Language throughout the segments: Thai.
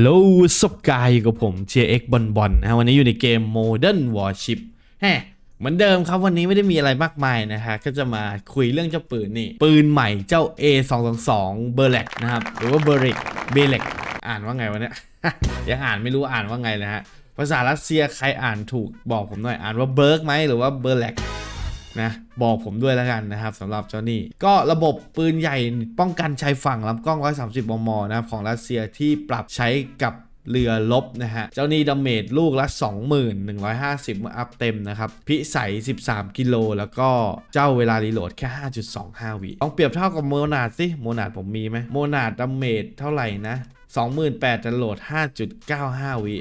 โลสกายกับผม TX บอลบอลนะวันนี้อยู่ในเกม Modern Warship แฮะเหมือนเดิมครับวันนี้ไม่ได้มีอะไรมากมายนะฮะก็จะมาคุยเรื่องเจ้าปืนนี่ ปืนใหม่เจ้า A 2 2 2 b e r l e c นะครับ หรือว่า b e r l e c b e r l e c อ่านว่าไงวะเนี่ย ยังอ่านไม่รู้อ่านว่าไงเลยฮะ ภาษารัสเซียใครอ่านถูกบอกผมหน่อยอ่านว่าเบิร์กไหมหรือว่าเบอร์แลก นะบอกผมด้วยแล้วกันนะครับสำหรับเจ้านี่ก็ระบบปืนใหญ่ป้องกันชายฝั่งลำกล้อง 130 มมนะครับของรัสเซียที่ปรับใช้กับเรือลบนะฮะ เจ้านี่ดาเมจลูกละ 2150 เมื่ออัพเต็มนะครับ พิสัย 13 กิโล แล้วก็เจ้าเวลารีโหลดแค่ 5.25 วิลองเปรียบเท่ากับโมนาดสิโมนาดผมมีไหมโมนาดดาเมจเท่าไหร่นะ 28,000จะโหลด 5.95 วิ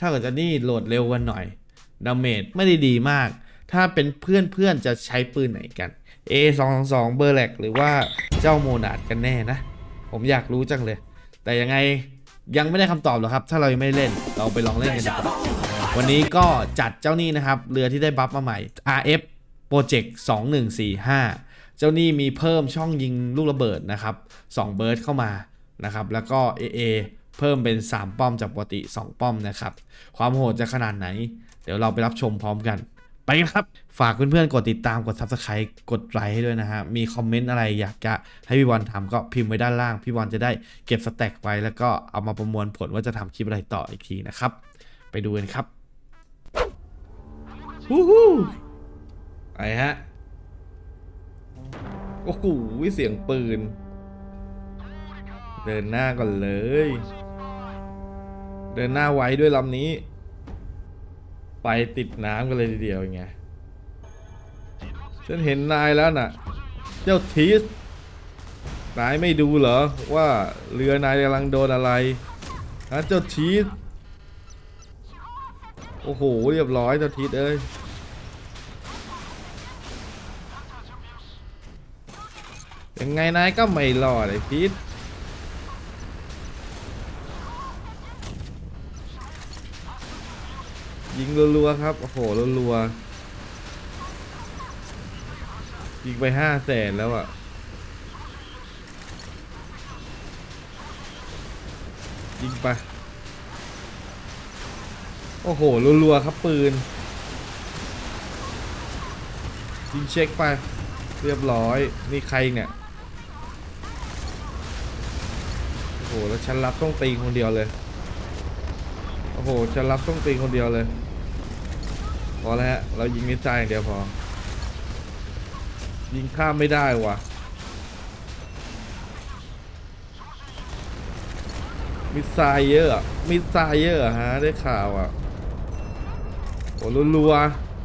ถ้าเกิดจะนี่โหลดเร็วกันหน่อยดาเมจไม่ได้ดีมาก ถ้าเป็นเพื่อนเพื่อนๆจะใช้ปืนไหนกัน A 2 2 2 เบอร์แลกหรือว่าเจ้าโมนาดกันแน่นะ ผมอยากรู้จังเลย แต่ยังไงยังไม่ได้คำตอบหรอกครับ ถ้าเรายังไม่เล่นเราไปลองเล่นกันดีกว่าวันนี้ก็จัดเจ้านี่นะครับ เรือที่ได้บัฟมาใหม่ RF Project 2145 เจ้านี่มีเพิ่มช่องยิงลูกระเบิดนะครับ2เบิร์ดเข้ามานะครับแล้วก็ AA เพิ่มเป็น 3 ป้อมจากปกติ 2 ป้อมนะครับ ความโหดจะขนาดไหน เดี๋ยวเราไปรับชมพร้อมกัน ไปกันครับ ฝากเพื่อนๆ กดติดตามกด Subscribe กดไลค์ให้ด้วยนะฮะ มีคอมเมนต์อะไรอยากจะให้พี่บอลทำก็พิมพ์ไว้ด้านล่าง พี่บอลจะได้เก็บสแต็กไว้แล้วก็เอามาประมวลผลว่าจะทำคลิปอะไรต่ออีกทีนะครับ ไปดูกันครับฮู้ฮู้ไปฮะ โอ้โหเสียงปืน เดินหน้าก่อนเลย เดินหน้าไว้ด้วยลำนี้ ไปติดน้ำกันเลยทีเดียวไงฉันเห็นนายแล้วน่ะ เจ้าทีสนายไม่ดูเหรอว่าเรือนายกำลังโดนอะไรฮะเจ้าทีสโอ้โหเรียบร้อยเจ้าทีสเอ้ยยังไงนายก็ไม่รอดไอ้ทีส ยิงรัวๆครับ โอ้โหรัวๆยิงไปห้าแสนแล้วอะ่ะยิงไป โอ้โหรัวๆครับปืน ยิงเช็คไป เรียบร้อย นี่ใครเนี่ย โอ้โห แล้วฉันรับต้องตีคนเดียวเลย โอ้โหจะรับต้องตีคนเดียวเลย อแล้วฮะเรายิงมิสไซล์อย่างเดียวพอ ยิงข้ามไม่ได้ว่ะ มิสไซล์เยอะ มิสไซล์เยอะอะฮะได้ข่าวอะโอ้รัว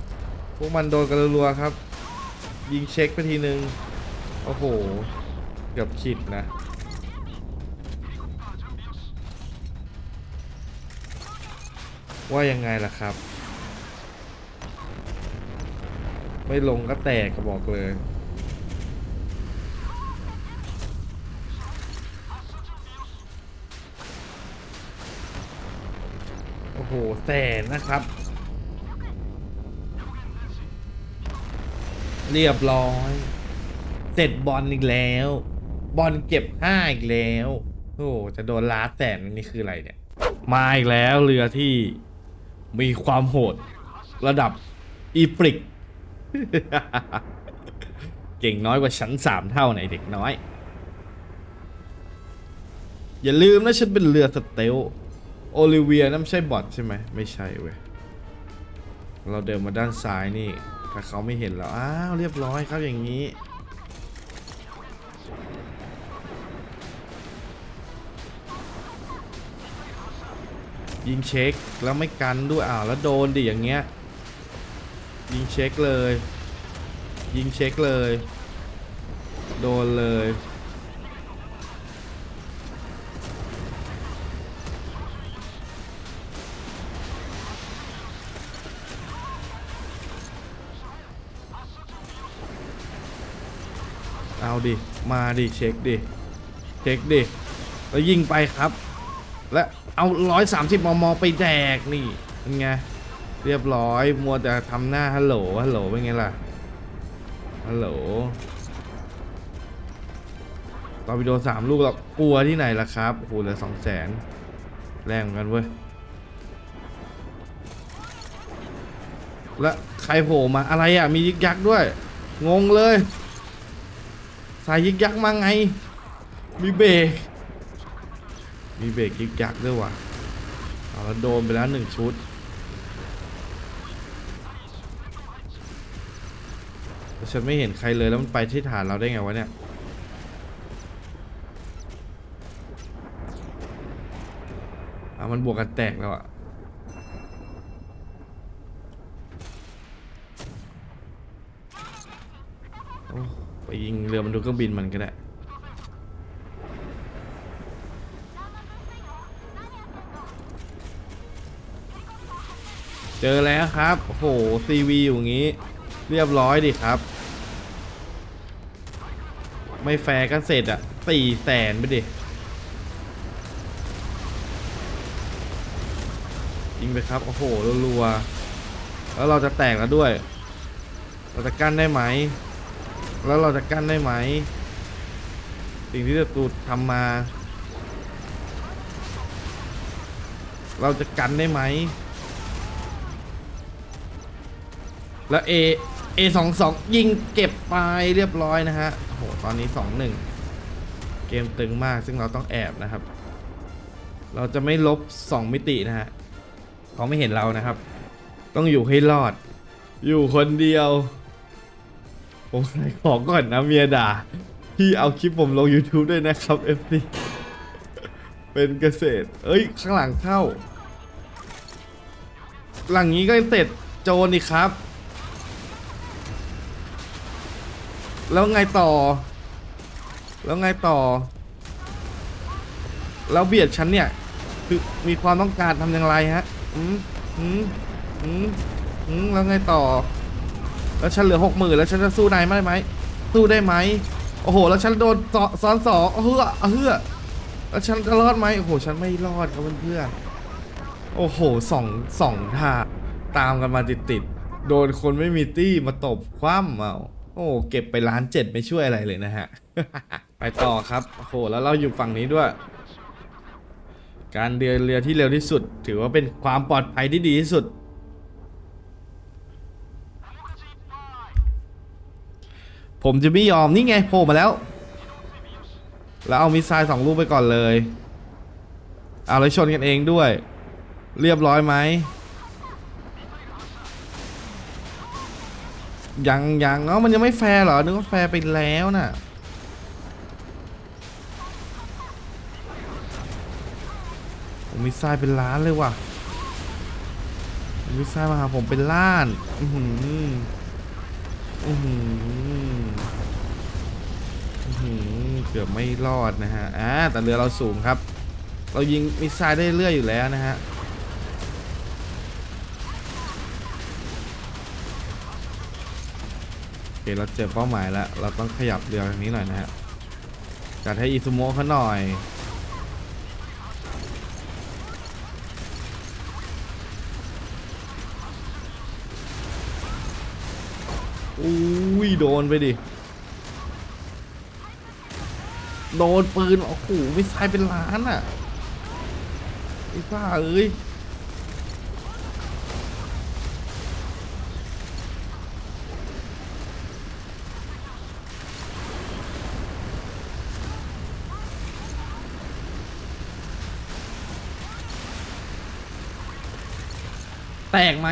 ๆพวกมันโดนกันรัวๆครับ ยิงเช็คไปทีนึง โอ้โห เกือบขิดนะว่ายังไงล่ะครับ ไม่ลงก็แตกก็บอกเลยโอ้โหแสนนะครับ เรียบร้อย เสร็จบอลอีกแล้ว บอลเก็บห้าอีกแล้ว โอ้โหจะโดนล้าแสนนี่คืออะไรเนี่ย มาอีกแล้วเรือที่มีความโหดระดับอีปริก เก่งน้อยกว่าฉันสามเท่าไหนเด็กน้อย อย่าลืมนะฉันเป็นเรือสเตลโอลิเวียนั่นไม่ใช่บอทใช่ไหมไม่ใช่เว้ย เราเดินมาด้านซ้ายนี่ ถ้าเขาไม่เห็นเราอ้าวเรียบร้อยครับอย่างนี้ยิงเช็คแล้วไม่กันด้วยอ้าวแล้วโดนดิอย่างเงี้ย ยิงเช็คเลย ยิงเช็คเลย โดนเลย เอาดิ มาดิ เช็คดิ เช็คดิ แล้วยิงไปครับ และเอา 130 มม ไปแดกนี่เป็นไง เรียบร้อย มัวแต่ทำหน้าฮัลโหลฮัลโหลเป็นไงล่ะฮัลโหลตอร์ปิโดสามลูกเรากลัวที่ไหนล่ะครับโอ้โหเหลือสองแสนแรงเหมือนกันเว้ยและใครโผล่มาอะไรอะ มียึกยักษ์ด้วย งงเลยสายยึกยักษ์มาไง มีเบรกมีเบรกยึกยักษ์ด้วยว่ะเอาแล้วโดนไปแล้วหนึ่งชุด แต่ฉันไม่เห็นใครเลยแล้วมันไปที่ฐานเราได้ไงวะเนี่ย อะมันบวกกันแตกแล้วอะ โอ้ไปยิงเรือบรรทุกเครื่องบินมันก็ได้เจอแล้วครับ โอ้โห ซีวีอยู่งงี้ เรียบร้อยดิครับ ไม่แฟร์กันเสร็จอะสี่แสนไปดิยิงไปครับ โอ้โหรัวๆแล้วเราจะแตกแล้วด้วย เราจะกั้นได้ไหม แล้วเราจะกั้นได้ไหม สิ่งที่ศัตรูทำมา เราจะกันได้ไหม แล้ว A A สองสองยิงเก็บไปเรียบร้อยนะฮะ หตอนนี้สองหนึ่งเกมตึงมากซึ่งเราต้องแอบนะครับ เราจะไม่ลบสองมิตินะฮะเขาไม่เห็นเรานะครับ ต้องอยู่ให้รอด อยู่คนเดียว ผมขายของก่อนนะเมียด่าพี่เอาคลิปผมลง YouTube ด้วยนะครับ FC เป็นเกษตร เอ้ย ข้างหลังเข้า หลังนี้ก็เสร็จโจรนี่ครับ แล้วไงต่อ แล้วไงต่อ แล้วเบียดฉันเนี่ย คือมีความต้องการทำอย่างไรฮะ อืมอืมอืมอืมแล้วไงต่อ แล้วฉันเหลือหกหมื่นแล้วฉันจะสู้นายได้ไหมสู้ได้ไหมโอ้โห แล้วฉันโดนซ้อซ้อนสองเฮือเฮือแล้วฉันจะรอดไหมโอ้โห ฉันไม่รอดครับเพื่อนโอ้โหสองสองท่าตามกันมาติดติดโดนคนไม่มีตี้มาตบคว่ำเอา โอ้เก็บไปล้านเจ็ดไม่ช่วยอะไรเลยนะฮะ ไปต่อครับโอ้โหแล้วเราอยู่ฝั่งนี้ด้วย การเดินเรือที่เร็วที่สุด ถือว่าเป็นความปลอดภัยที่ดีที่สุด ผมจะไม่ยอมนี่ไงโผล่มาแล้ว แล้วเอามิสไซล์สองลูกไปก่อนเลย เอาเลยชนกันเองด้วย เรียบร้อยไหม ยังยังเนาะมันยังไม่แฟร์เหรอ นึกว่าแฟร์ไปแล้วน่ะ ผมมิสไซล์เป็นล้านเลยว่ะมิสไซล์มาหาผมเป็นล้านอือหืออือหือ อือหือเกือบไม่รอดนะฮะ อ่า แต่เรือเราสูงครับ เรายิงมิสไซล์ได้เรื่อยอยู่แล้วนะฮะ โอ เราเจอเป้าหมายแล้ว เราต้องขยับเรือทางนี้หน่อยนะฮะจัดให้อิซุโมะเขาหน่อยอุ้ยโดนไปดิ โดนปืน โอ้โหไม่ใช่เป็นล้านอะไอ้บ้าเอ้ย แตกไหม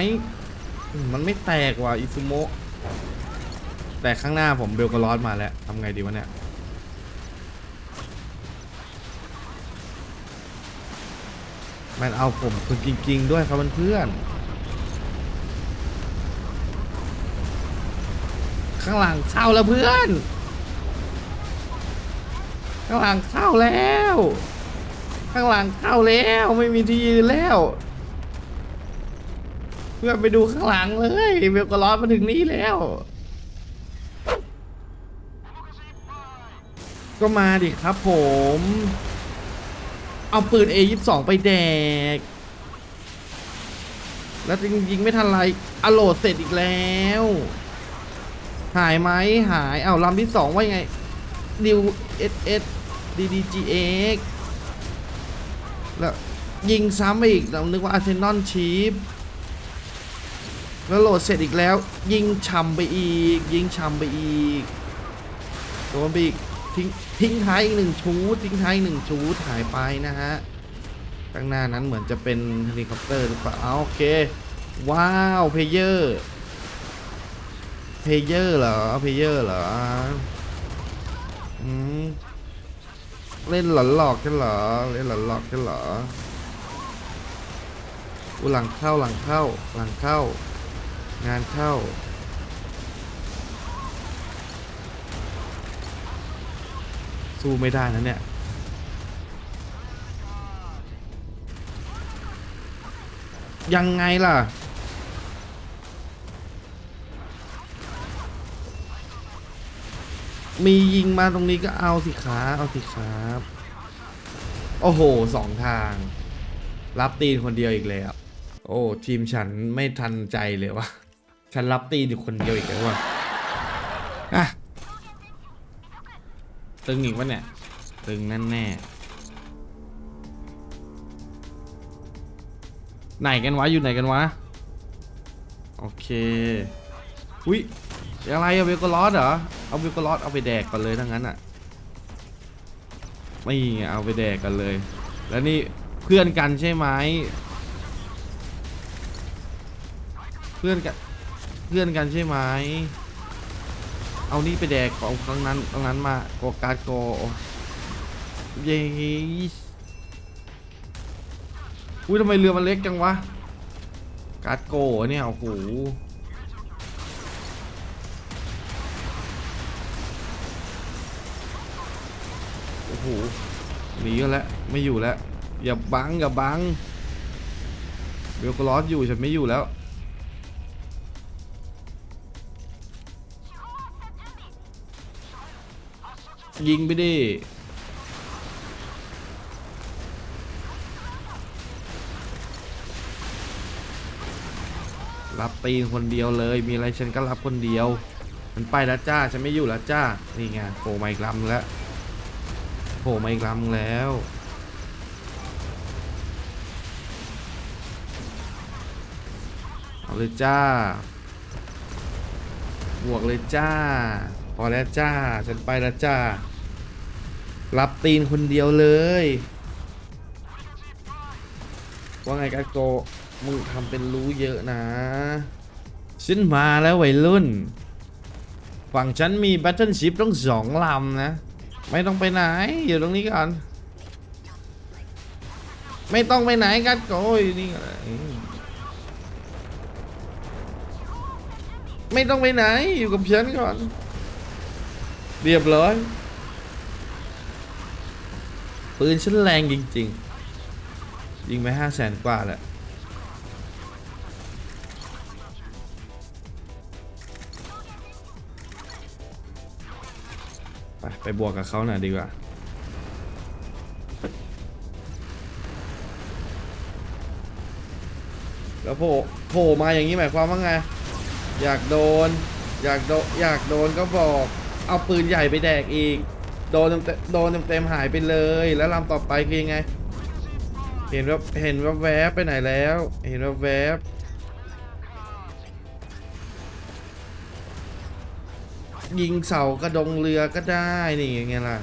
อืมมันไม่แตกว่ะอิซุโมะแต่ข้างหน้าผมเบลกรอสมาแล้วทำไงดีวะเนี่ย มันเอาผมคือจริง ๆ ด้วยครับเพื่อนๆข้างหลังเข้าแล้วเพื่อน ข้างหลังเข้าแล้ว ข้างหลังเข้าแล้วไม่มีที่ยืนแล้ว เพื่อนไปดูข้างหลังเลยเบลกรอสมาถึงนี่แล้ว ก็มาดิครับผม เอาปืน A22 ไปแดก แล้วจริงๆไม่ทันไรอโหลดเสร็จอีกแล้ว หายไหมหาย เอาลำที่สองว่ายังไงดิว S S D D G X แล้วยิงซ้ำอีกเรานึกว่าอาร์เซนอลชีฟ แล้วโหลดเสร็จอีกแล้ว ยิงช่ำไปอีก ยิงช่ำไปอีกโดนไปอีกทิ้งทิ้งท้ายอีกหนึ่งชูดทิ้งท้ายอีกหนึ่งชูดหายไปนะฮะข้างหน้านั้นเหมือนจะเป็นเฮลิคอปเตอร์หรือเปล่าโอเค ว้าวเพเยอร์เพเยอร์เหรอเพเยอร์เหรออืมเล่นหลอนหลอกกันเหรอเล่นหลอนหลอกกันเหรออุหลังเข้าหลังเข้าหลังเข้า งานเข้า สู้ไม่ได้นะเนี่ย ยังไงล่ะ มียิงมาตรงนี้ก็เอาสิครับเอาสิครับ โอ้โหสองทาง รับตีนคนเดียวอีกแล้ว โอ้ ทีมฉันไม่ทันใจเลยวะ ฉันรับตีอยู่คนเดียวอีกแล้ววะอะตึงอีกวะเนี่ย ตึงแน่นแน่ไหนกันวะ อยู่ไหนกันวะ โอเค อุ้ยอะไรเอะเวลกลอสเหรอ เอาเวลกลอสเอาไปแดกก่อนเลยทั้งนั้นอะไม่ไงเอาไปแดกกันเลย แล้วนี่เพื่อนกันใช่ไหมเพื่อนกัน เพื่อนกันใช่ไหม เอานี่ไปแดกของตรงนั้นตรงนั้นมาโกการ์ดโกเย้อุ้ยทำไมเรือมันเล็กจังวะ การโกเนี่ยโอ้โหโอ้โหหนีกันแล้วไม่อยู่แล้วอย่าบังอย่าบังเบลกลอสอยู่ฉันไม่อยู่แล้ว ยิงไปดิรับตีนคนเดียวเลย มีอะไรฉันก็รับคนเดียว มันไปแล้วจ้า ฉันไม่อยู่แล้วจ้า นี่ไงโผล่มาอีกลำแล้วโผล่มาอีกลำแล้ว เอาเลยจ้า บวกเลยจ้า พอแล้วจ้า ฉันไปแล้วจ้า รับตีนคนเดียวเลย ว่าไงกัโกมึงทำเป็นรู้เยอะนะฉันมาแล้ววัยรุ่น ฝั่งฉันมีแบตเทิลชิพต้องสองลำนะ ไม่ต้องไปไหน อยู่ตรงนี้ก่อน ไม่ต้องไปไหนกันโกอยู่นี่ก่อนไม่ต้องไปไหนอยู่กับฉันก่อน เรียบร้อย ปืนฉันแรงจริง ๆ ยิงไปห้าแสนกว่าแหละไปไปบวกกับเขาหน่อยดีกว่าแล้วโผล่โผล่มาอย่างนี้หมายความว่าไง อยากโดน อยากโดนอยากโดนก็บอก เอาปืนใหญ่ไปแดกอีก โดนเต็มๆโดนเต็มๆหายไปเลย แล้วลำต่อไปคือยังไง เห็นว่าเห็นว่าแวบไปไหนแล้ว เห็นว่าแวบยิงเสากระดงเรือก็ได้นี่ยังไงล่ะ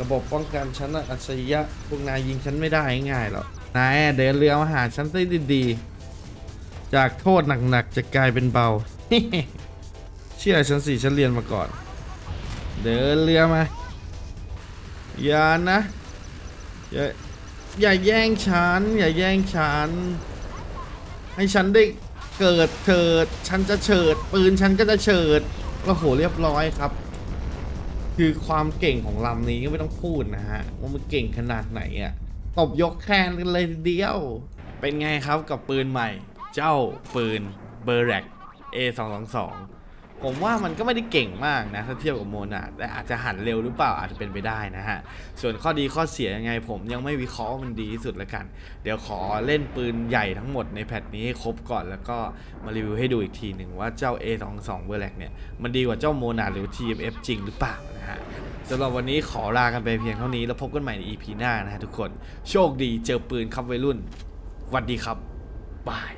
ระบบป้องกันฉันอัจฉริยะพวกนายยิงฉันไม่ได้ง่ายหรอกนายเดินเรือมาหาฉันได้ดีๆ จากโทษหนักๆจะกลายเป็นเบา ชื่อฉันสิฉันเรียนมาก่อน เดินเรือมา อย่านะ อย่าอย่าแย่งฉัน อย่าแย่งฉัน ให้ฉันได้เกิดเถิด ฉันจะเฉิด ปืนฉันก็จะเฉิดโอ้โหเรียบร้อยครับ คือความเก่งของลำนี้ก็ไม่ต้องพูดนะฮะ ว่ามันเก่งขนาดไหนอะตบยกแคนกันเลยเดียว เป็นไงครับกับปืนใหม่ เจ้าปืนเบอร์แร็ก A222 ผมว่ามันก็ไม่ได้เก่งมากนะถ้าเทียบกับโมนาแต่อาจจะหันเร็วหรือเปล่าอาจจะเป็นไปได้นะฮะ ส่วนข้อดีข้อเสียยังไงผมยังไม่วิเคราะห์มันดีที่สุดแล้วกัน เดี๋ยวขอเล่นปืนใหญ่ทั้งหมดในแพทนี้ให้ครบก่อนแล้วก็มารีวิวให้ดูอีกทีหนึ่งว่าเจ้า A22 เบอร์แลกเนี่ย มันดีกว่าเจ้าโมนาหรือ TMF จริงหรือเปล่านะฮะสำหรับวันนี้ขอลากันไปเพียงเท่านี้แล้วพบกันใหม่ใน EP หน้านะฮะทุกคนโชคดีเจอปืนครับวัยรุ่นวัสดีครับบาย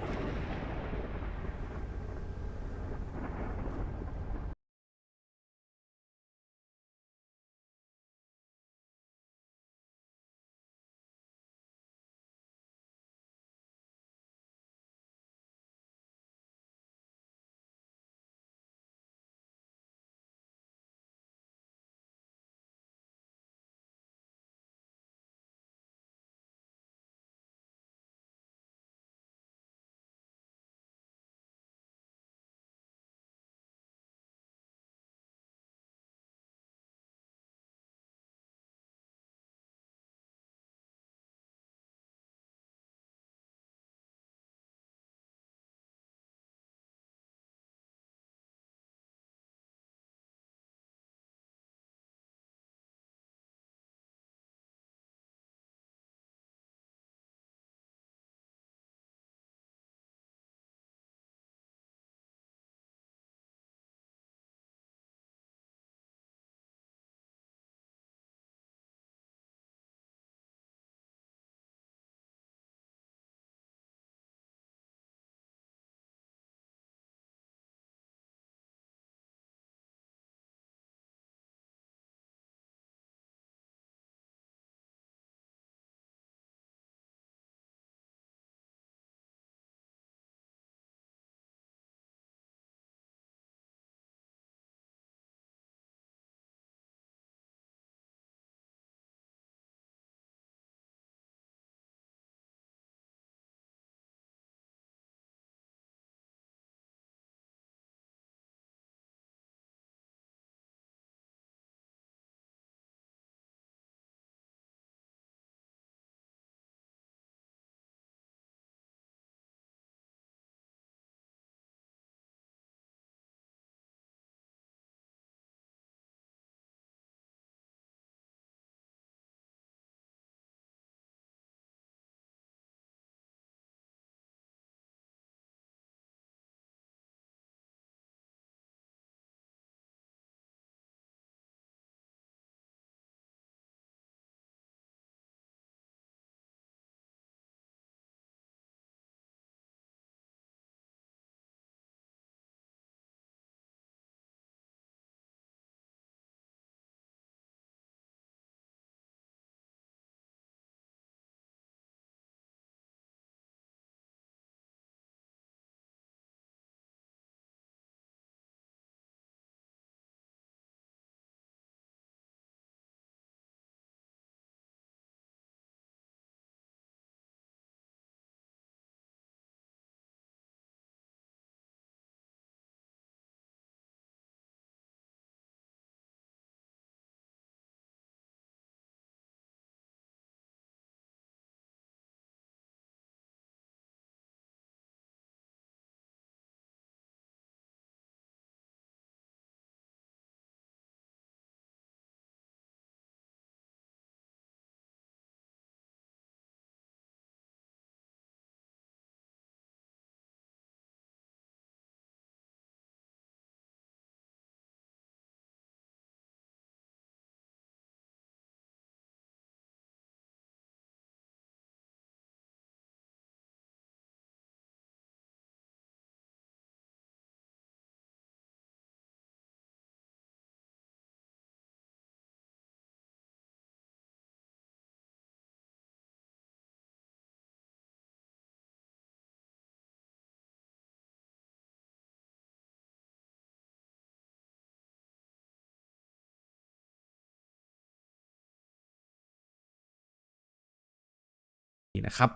นะครับ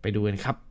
ไปดูกันครับ